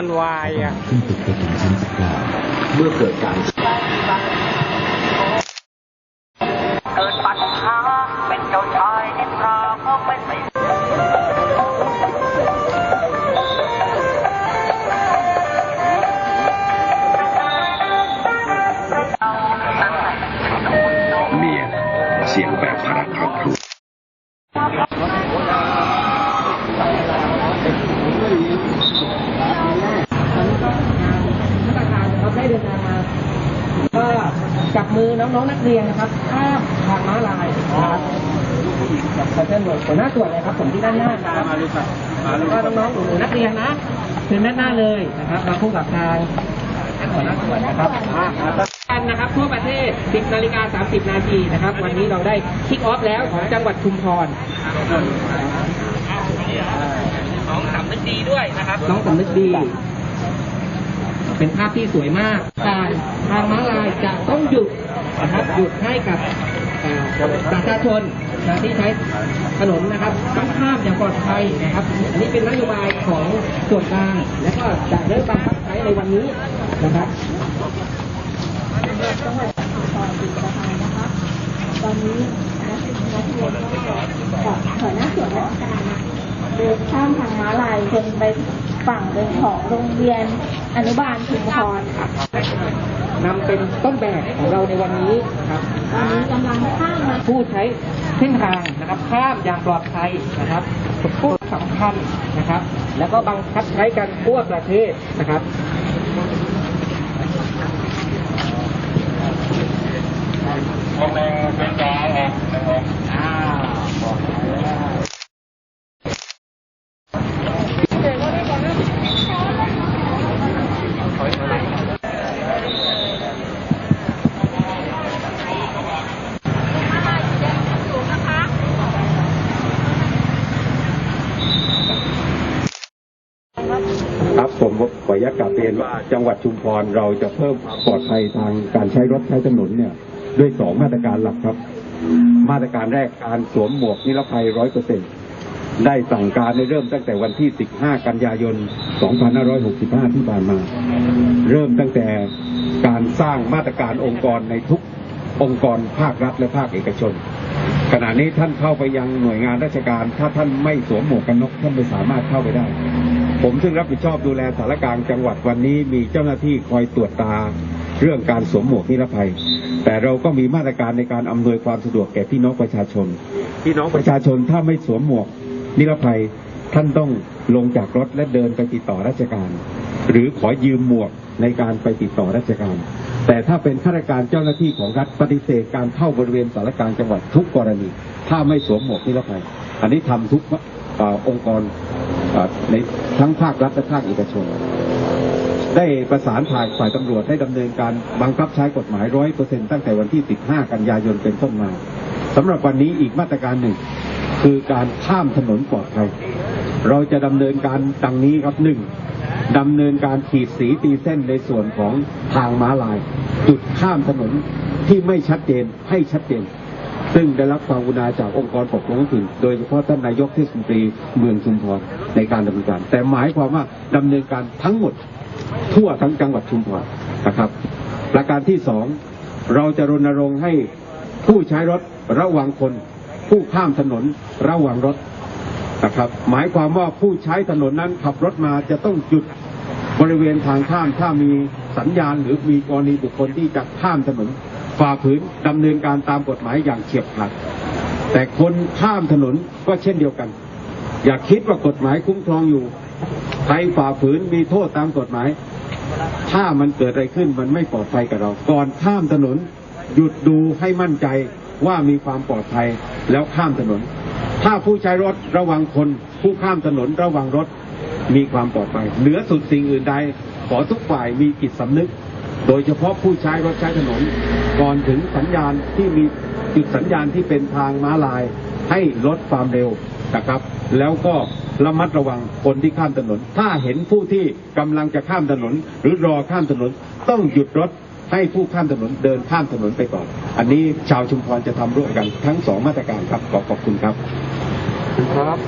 มันวายอะขึ้นตึกประตูชั้นสิบเมื่อเกิดการเกิดปัญหาเป็นโดย มือน้องๆนักเรียนนะครับข้ามทางม้าลายนะครับขอเชิญหน่วยหัวหน้าส่วนเลยครับผมที่ด้านหน้านะครับแล้วก็น้องๆหนูๆนักเรียนนะเชิญด้านหน้าเลยนะครับมาคู่กับทางหัวหน้าส่วนนะครับกันนะครับทั่วประเทศ 10นาฬิกา30 นาทีนะครับ วันนี้เราได้คิกออฟแล้วของจังหวัดชุมพรน้องสำนึกดีด้วยนะครับ น้องสำนึกดี เป็นภาพที่สวยมากการทางม้าลายจะต้องหยุดนะครับหยุดให้กับเอ่อประชาชนนะที่ใช้ถนนนะครับต้องข้ามอย่างปลอดภัยนะครับ อันนี้เป็นนโยบายของส่วนกลางและก็จะเริ่มบังคับใช้ในวันนี้นะครับจังหวัดชุมพรดีประธานนะคะตอนนี้นักเรียนนักเรียนก็กับหัวหน้าส่วนราชการนะเดินข้ามทางม้าลายจนไป ฝั่งเดินของโรงเรียนอนุบาลชุมพรค่ะนำเป็นต้นแบบของเราในวันนี้นะครับตอนนี้กำลังข้ามมาผู้ใช้เส้นทางนะครับข้ามอย่างปลอดภัยนะครับผู้สำคัญนะครับ แล้วก็บังคับใช้กันทั่วประเทศนะครับ อ่าบอกแล้ว ครับผมข ออนุญาตกลับเรียนว่าจังหวัดชุมพรเราจะเพิ่มความปลอดภัยทางการใช้รถใช้ถนนเนี่ยด้วยสองมาตรการหลักครับ มาตรการแรกการสวมหมวกนิรภัยร้อยเปอร์เซ็นได้สั่งการในเริ่มตั้งแต่วันที่ 15 กันยายน 2565 ที่ผ่านมา เริ่มตั้งแต่การสร้างมาตรการองค์กรในทุกองค์กรภาครัฐและภาคเอกชน ขณะนี้ท่านเข้าไปยังหน่วยงานราชการ ถ้าท่านไม่สวมหมวกกันน็อกท่านไม่สามารถเข้าไปได้ ผมซึ่งรับผิดชอบดูแลสารกลางจังหวัดวันนี้มีเจ้าหน้าที่คอยตรวจตาเรื่องการสวมหมวกนิรภัย แต่เราก็มีมาตรการในการอำนวยความสะดวกแก่พี่น้องประชาชน พี่น้องประชาชนถ้าไม่สวมหมวกนิรภัยท่านต้องลงจากรถและเดินไปติดต่อราชการ หรือขอยืมหมวกในการไปติดต่อราชการ แต่ถ้าเป็นข้าราชการเจ้าหน้าที่ของรัฐปฏิเสธการเข้าบริเวณสารกลางจังหวัดทุกกรณี ถ้าไม่สวมหมวกนิรภัย อันนี้ทำทุกอองค์กร ในทั้งภาครัฐและภาคเอกชน ได้ประสานผ่านฝ่ายตำรวจให้ดำเนินการบังคับใช้กฎหมายร้อยเปอร์เซ็นตั้งแต่วันที่ 15 กันยายนเป็นต้นมาสำหรับวันนี้อีกมาตรการหนึ่ง คือการข้ามถนนปลอดภัย เราจะดำเนินการดังนี้ครับหนึ่งดำเนินการขีดสีตีเส้นในส่วนของทางม้าลาย จุดข้ามถนนที่ไม่ชัดเจนให้ชัดเจน ซึ่งได้รับความกรุณาจากองค์กรปกครองท้องถิ่นโดยเฉพาะท่านนายกเทศมนตรีเมืองชุมพรในการดำเนินการ แต่หมายความว่าดำเนินการทั้งหมดทั่วทั้งจังหวัดชุมพรนะครับประการที่สองเราจะรณรงค์ให้ผู้ใช้รถระวังคน ผู้ข้ามถนนระวังรถนะครับหมายความว่าผู้ใช้ถนนนั้นขับรถมาจะต้องหยุดบริเวณทางข้ามถ้ามีสัญญาณหรือมีกรณีบุคคลที่จะข้ามถนน ฝ่าฝืนดำเนินการตามกฎหมายอย่างเฉียบขาดแต่คนข้ามถนนก็เช่นเดียวกัน อย่าคิดว่ากฎหมายคุ้มครองอยู่ใครฝ่าฝืนมีโทษตามกฎหมาย ถ้ามันเกิดอะไรขึ้นมันไม่ปลอดภัยกับเรา ก่อนข้ามถนน หยุดดูให้มั่นใจว่ามีความปลอดภัยแล้วข้ามถนน ถ้าผู้ใช้รถระวังคน ผู้ข้ามถนนระวังรถมีความปลอดภัย เหนือสุดสิ่งอื่นใด ขอทุกฝ่ายมีจิตสำนึก โดยเฉพาะผู้ใช้รถใช้ถนน ก่อนถึงสัญญาณที่มีจุดสัญญาณที่เป็นทางม้าลาย ให้ลดความเร็วนะครับ แล้วก็ระมัดระวังคนที่ข้ามถนน ถ้าเห็นผู้ที่กำลังจะข้ามถนน หรือรอข้ามถนน ต้องหยุดรถให้ผู้ข้ามถนนเดินข้ามถนนไปก่อน อันนี้ชาวชุมพรจะทำร่วมกันทั้งสองมาตรการครับขอขอบคุณครับครับ